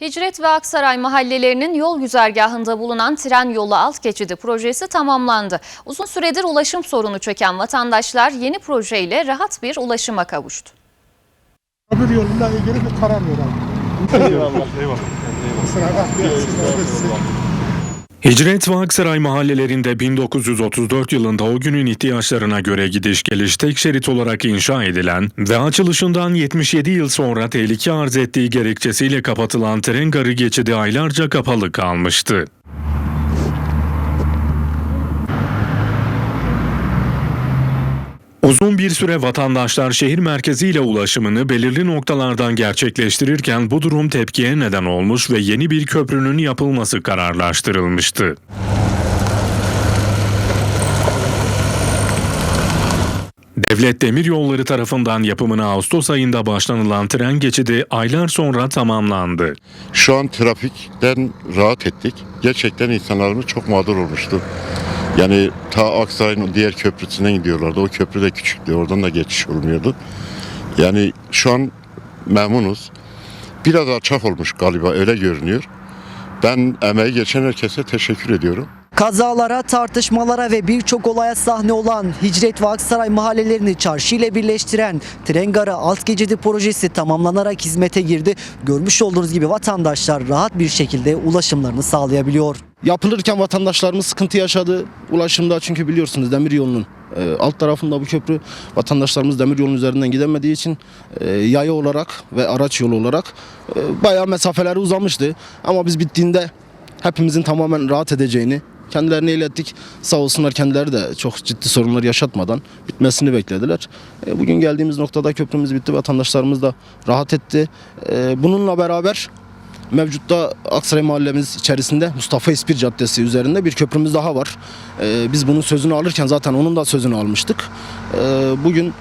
Hicret ve Aksaray mahallelerinin yol güzergahında bulunan tren yolu alt geçidi projesi tamamlandı. Uzun süredir ulaşım sorunu çeken vatandaşlar yeni projeyle rahat bir ulaşıma kavuştu. Öbür yoluyla ilgili bir karar verelim. Eyvallah. Eyvallah. Kusura bakmayın. Hicret ve Aksaray mahallelerinde 1934 yılında o günün ihtiyaçlarına göre gidiş geliş tek şerit olarak inşa edilen ve açılışından 77 yıl sonra tehlike arz ettiği gerekçesiyle kapatılan tren garı geçidi aylarca kapalı kalmıştı. Uzun bir süre vatandaşlar şehir merkeziyle ulaşımını belirli noktalardan gerçekleştirirken bu durum tepkiye neden olmuş ve yeni bir köprünün yapılması kararlaştırılmıştı. Devlet Demiryolları tarafından yapımına Ağustos ayında başlanılan tren geçidi aylar sonra tamamlandı. Şu an trafikten rahat ettik. Gerçekten insanlarımız çok mağdur olmuştu. Yani ta Aksaray'ın diğer köprüsünden gidiyorlardı. O köprü de küçüktü. Oradan da geçiş olmuyordu. Yani şu an memnunuz. Biraz alçak olmuş galiba öyle görünüyor. Ben emeği geçen herkese teşekkür ediyorum. Kazalara, tartışmalara ve birçok olaya sahne olan Hicret ve Aksaray mahallelerini çarşı ile birleştiren tren garı alt geçidi projesi tamamlanarak hizmete girdi. Görmüş olduğunuz gibi vatandaşlar rahat bir şekilde ulaşımlarını sağlayabiliyor. Yapılırken vatandaşlarımız sıkıntı yaşadı ulaşımda çünkü biliyorsunuz demir yolunun e, alt tarafında bu köprü vatandaşlarımız demir yolunun üzerinden gidemediği için e, yaya olarak ve araç yolu olarak e, bayağı mesafeleri uzamıştı. Ama biz bittiğinde hepimizin tamamen rahat edeceğini kendilerine ilettik. Sağ olsunlar kendileri de çok ciddi sorunlar yaşatmadan bitmesini beklediler. E, bugün geldiğimiz noktada köprümüz bitti vatandaşlarımız da rahat etti. E, bununla beraber Mevcutta Aksaray mahallemiz içerisinde Mustafa İspir Caddesi üzerinde bir köprümüz daha var. Ee, biz bunun sözünü alırken zaten onun da sözünü almıştık. Ee, bugün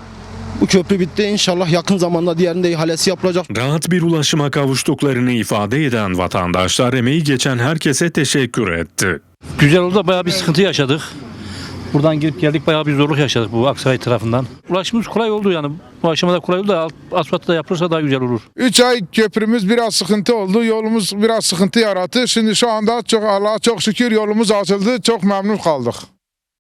bu köprü bitti. İnşallah yakın zamanda diğerinin de ihalesi yapılacak. Rahat bir ulaşıma kavuştuklarını ifade eden vatandaşlar emeği geçen herkese teşekkür etti. Güzel oldu da bayağı bir sıkıntı yaşadık. Buradan girip geldik bayağı bir zorluk yaşadık bu Aksaray tarafından. Ulaşımımız kolay oldu yani. Ulaşıma da kolay oldu da alt- asfaltı da yapılırsa daha güzel olur. 3 ay köprümüz biraz sıkıntı oldu. Yolumuz biraz sıkıntı yarattı. Şimdi şu anda çok Allah'a çok şükür yolumuz açıldı. Çok memnun kaldık.